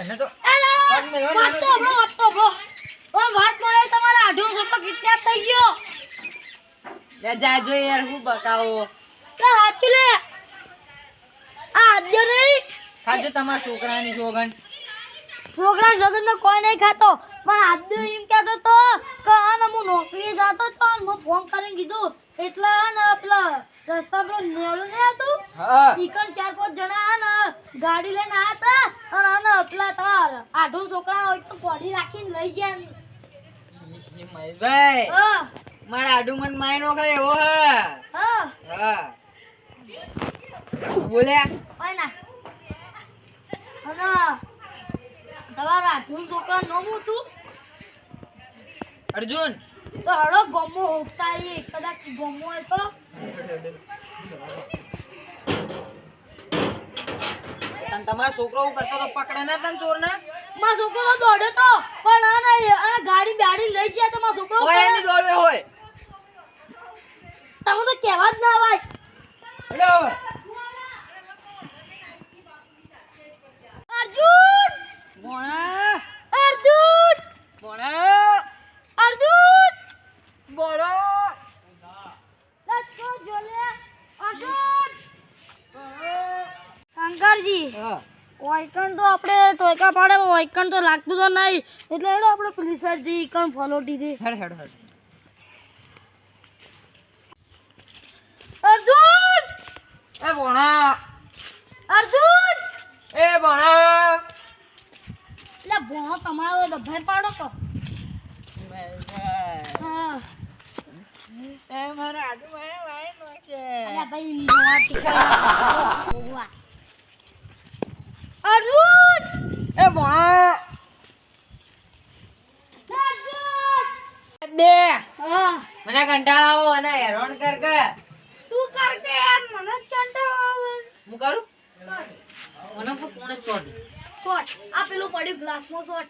હું તને તો વાત તો નાનો વાત તો હંભળો. ઓ, વાત મળે તમારા આઢો છોકરો kidnap થઈ ગયો. લે જાજો યાર હું બતાવો. લે હાચું લે. આ આદ્ય નહીં. ખાજો તમારા છોકરાની સોગન છોકરા લગન તો કોઈ નહીં ખાતો. પણ આદ્ય એમ કહેતો તો કે આને હું નોકરીએ જતો તો ને મેં ફોન કરીને કીધું એટલે ને પેલા રસ્તા પર નેળું નહીં હતું. હા. ઈકણ ચાર પાંચ જણા ને ગાડી લઈને આવ્યા હતા. અને આને પેલા તાર આઢો છોકરા હોય તો પોડી રાખીને લઈ ગયા મહેશભાઈ મારા મન માય નો કરે એવો હે. હા. બોલ્યા હોય ના. અને તમારા આઢો છોકરા નોમું હતું અર્જુન. તો હળો ગમો હોકતા એ કદાચ ગમો હોય તો. તન તમારો છોકરો હું કરતો તો પકડે ના તન ચોર ના? મારો છોકરો તો દોડ્યો તો પણ આ ને આ ગાડી બેડી લઈ ગયા તો મારો છોકરો હોય એની દોડવે હોય. તમે તો કહેવા જ ના ભાઈ. હેલો અર્જુન બોણા અર્જુન બોણા અર્જુન બોલો લેટ્સ ગો જોલે અર્જુન શંકરજી હા વાયકણ તો આપણે વાયકણ તો લાગતું તો નહીં. એટલે હેડો આપણે પોલીસ જી આઈકન ફોલો દીધી. હેડ હેડ હેડ. અર્જુન! એ ભણા અર્જુન! એ ભણા એટલે ભણો તમારો દભાઈ પાડો તો. હા. એ મારા આડું મારે વાય નો છે. અલ્યા ભાઈ મોવા તીખા અર્જુન એ અર્જુન મને કંટાળો આવો અને હેરાન કર કે. તું કર કે યાર મને કંટાળો આવે. હું કરું? મને પણ કોણે ચોટ શોટ આ પેલું પડ્યું ગ્લાસમાં શોટ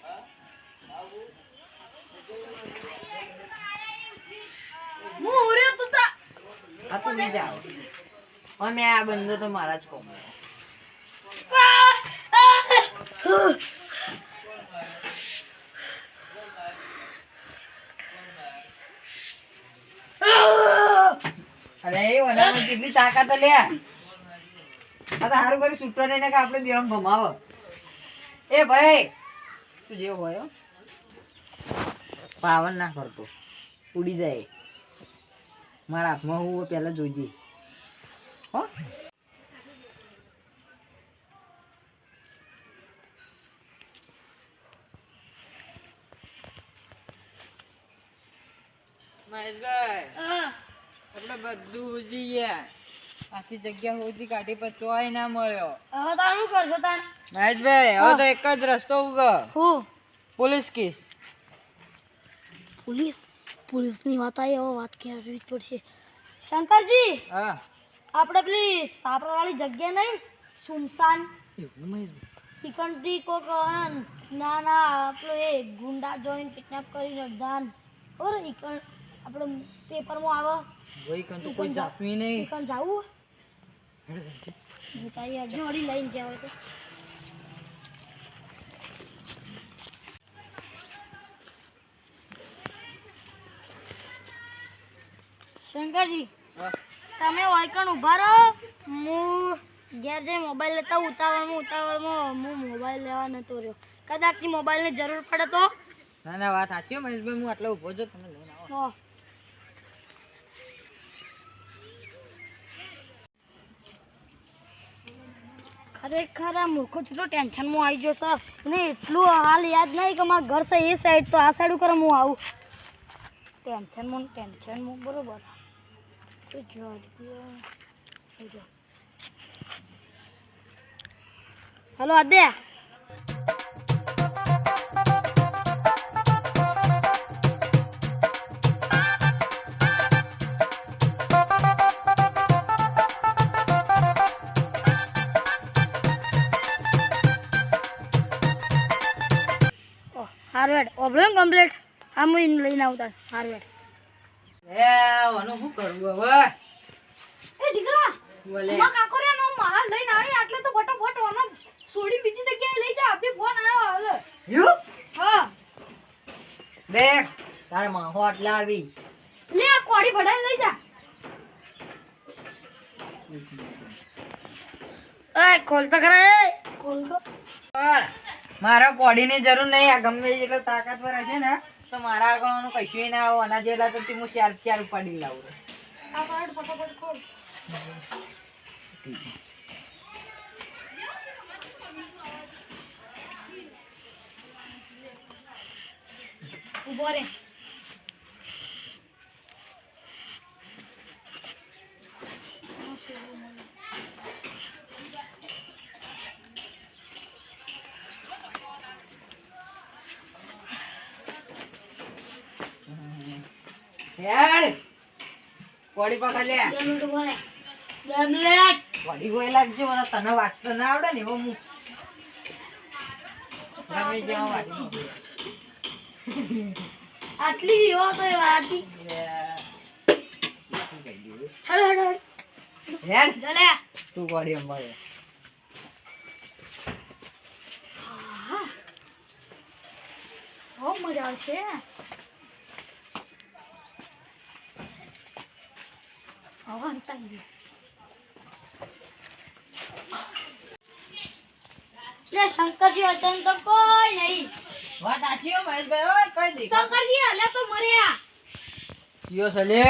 હું ઉર્યો તું તા. આ તું નહીં જાવ અમે આ બંધો તો મારા જ કોમ અરે ઓલામાં કેટલી તાકાત લે આ તો સારું કરી છૂટો નહીં કે આપણે બે ભમાવો. એ ભાઈ, તું જેવો હોય પાવન ના કરતો. ઉડી જાય. મારા હાથમાં હું પહેલા જોઈજે હો? મહેશભાઈ આપણે બધું જઈએ આખી જગ્યા સુધી કાઢી પર ચોય ના મળ્યો. હવે તો શું કરશો તાણ મહેશભાઈ હવે તો એક જ રસ્તો ઉગો હું? Police case. પોલીસ? પોલીસની વાત આવી હવે વાત કરવી જ પડશે. શંકરજી હા. આપણે પેલી સાપરવાળી જગ્યા નહીં? સુમસાન. એવું મહેશભાઈ? ઈકણથી કોક ના ના આપણો એ ગુંડા જોઈન કિડનેપ કરીને ખબર ઈકણ આપણે પેપરમાં આવે. ભાઈ કન તો કોઈ જાતું નહીં. કન જાવું? હેડો. જોતાઈ વળી લઈને જાવ તો. શંકરજી તમે વાયકણ ઊભા રહો. હું ઘેર જઈ મોબાઈલ લેતા ઉતાવળમાં ઉતાવળમાં. હું મોબાઈલ લેવા નતો રહ્યો. કદાચની મોબાઈલની જરૂર પડે તો? ના ના વાત સાચી મહેશભાઈ હું આટલો ઊભો છું તમે લઈને આવો. તો ખરા મૂર્ખો છૂટો ટેન્શનમાં આવી ગયો સર ને એટલું હાલ યાદ નહીં કે મારા ઘર છે એ સાઈડ તો આ સાઈડ ઉપર હું આવું. ટેન્શનમાં ને ટેન્શનમાં, બરોબર. તો જગ્યા હલો, આદ્યા. કમ્પ્લીટ આ હું લઈને આવતા. હાર્વેડ હે આનું શું કરવું હવે? એ જીગા બોલે. માં કાકોરિયાનો મહાલ લઈને આવી આટલે તો ફટાફટ ઓનો છોડી બીજી જગ્યાએ લઈ યુ? હા. દેખ તારે માહો આટલા આવી. લે આ કોડી ભડાઈ લઈ જા. એ ખોલ તો કરે ખોલ તો મારા કોડીની જરૂર નહીં. આ ગમે જેટલો તાકાતવર હશે ને, તો મારા આગળનું કશું ના આવો અનાજ જેટલા તો હું ચાર ચાર ઉપાડી લાવું. ઊભો રે. હેડ. કોડી પકડ લે. બે મિનિટ ઊભો રે બે મિનિટ. કોડી કોઈ લાગજો મને તને વાટતો ના આવડે ને એવો હું. ગમે જેવા આટલી વિવો તો એ વાતી હડ હડ હડ હેડ. જલે. તું કોડી અંબાડે બહુ મજા આવશે. હવે. લે શંકરજી હતો ને તો કોઈ નહીં. વાત સાચી હો મહેશભાઈ ઓય કઈ દે શંકરજી હલે તો મર્યા કયો સલે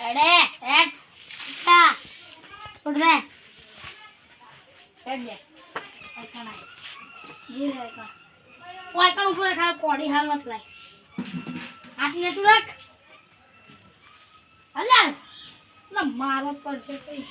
એડે એડ કા છોડ દે એડ દે આઈકણ આઈ જી આઈકણ ઓ આઈકણ ઉપર ખા કોડી હાલ મત લાય. હાથ ને તું રાખ. હલા ના મારો જ પડશે કઈ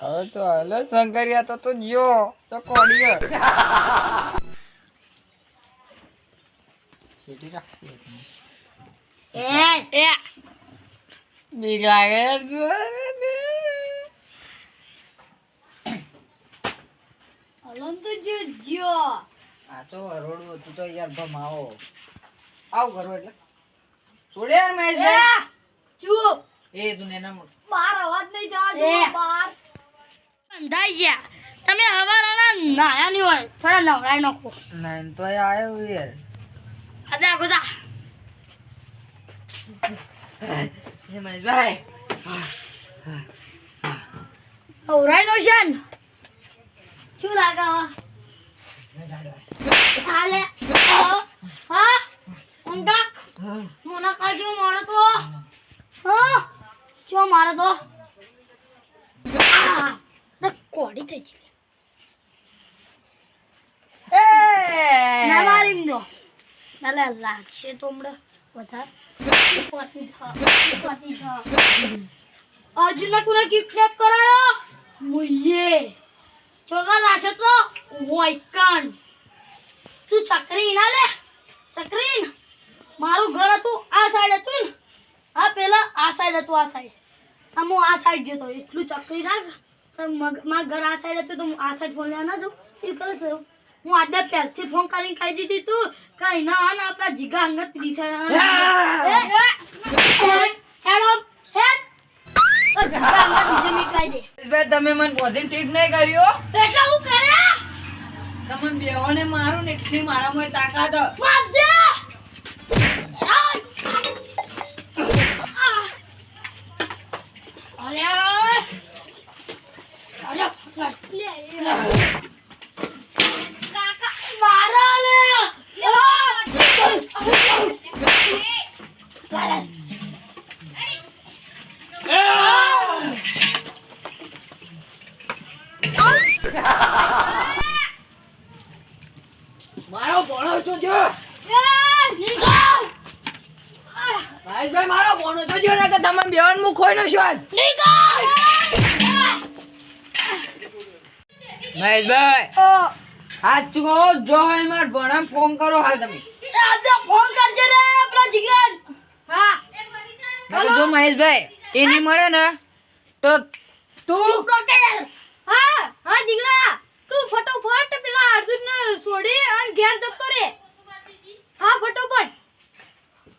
હવે તો હાલે શંકરિયા તો તો ગયો તો કોડીએ સીટી રાખ એ એ. બીક લાગે યાર તો જો જો આ તો હરોડું તું તો યાર ભમાવો આવ. ઘરો એટલે. છોડે યાર મહેશભાઈ. ચૂપ. એ તું એના બાર અવાજ નહીં જવા જો બહાર અંધાઈ ગયા. તમે હવારાના નાયા નહીં હોય થોડા નવરાઈ નાખો. નાઈન તો આવ્યો યાર. અદા બધા. એ મહેશભાઈ. નવરાઈ નો છે ને? શું લાગે હવે હાલે હા? ઊંઘા મને કાઢ્યું મારો તો. હા? ચો મારો તો તો કોડી થઈ ગઈ. ના મારી દો. ના લે લાગશે તો હમણાં વધારે. થા અર્જુનને કોને કિડનેપ કરાયો? મુયે ચોગર રાશે તો વોઈકન તું ચકરી ના લે. ચકરી મારું ઘર હતું આ સાઈડ હતું ને. આ પેલા આ સાઈડ હતું આ સાઈડ આ હું આ સાઈડ ગયો તો એટલું ચકરી રાખ તો મારું ઘર આ સાઈડ હતું તો હું આ સાઈડ ફોન લેવા ના જાઉં. એ કરે છે. હું આજે પહેલથી ફોન કરીને કહી દીધી તું કઈ ના આ આપણા જીગા અંગત સાઈડ હેડો હેડ. જીગા અંગત મેં દે. તમે મને બોધીને ઠીક નહીં કર્યો એટલે હું કરે? તમે મારું ને એટલી તાકાત હ. મારજે અલે અલે લે કાકા મારા લે મારો ભણો છો જો નીકળ મહેશભાઈ મારો ભણો છો જો ને કે તમે બેવન હું ખોઈ નો છો આજ? મહેશભાઈ આજ ચુકો જો હોય માર ભણમ ફોન કરો હાલ તમે. આજે ફોન કરજે રે પેલા જીગન. હા. જો મહેશભાઈ એ નહીં મળે ને તો તું હા હા જીગલા તું ફટોફટ પેલા અર્જુન ને છોડી અને ઘેર જતો રે હા ફટોફટ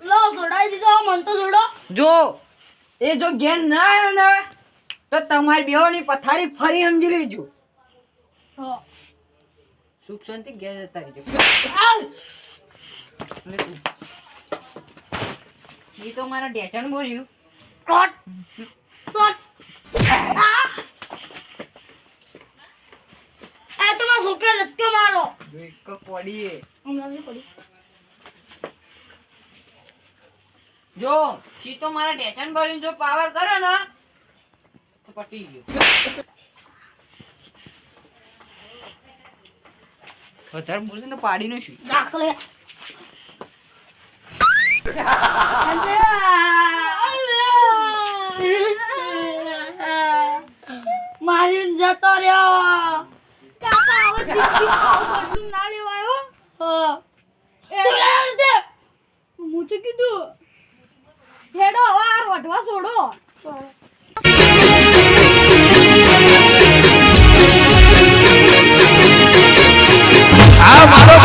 લો છોડાવી દીધો મન તો છોડો જો એ જો ઘેર ના આવ્યો ને તો તમારી બેવાની પથારી ફરી સમજી લેજો. સુખ શાંતિ ઘેર જતા રહેજો! લે તો મારા ડેચણ બોલ્યું. ટોટ શોટ! આ! તો મારા છોકરા લત્યો મારો જો એક પડી હમણાં બી પડી જો સી તો મારા ઢેચણ ભરીને જો પાવર કરે ને તો પટી ગયો. વધારે બોલશે ને પાડી નું શું મારીને જતો રહ્યો. કાકા હવે ના લેવાયો હું. તો કીધું? હેડો હવે આ રોઢવા છોડો. આ મારો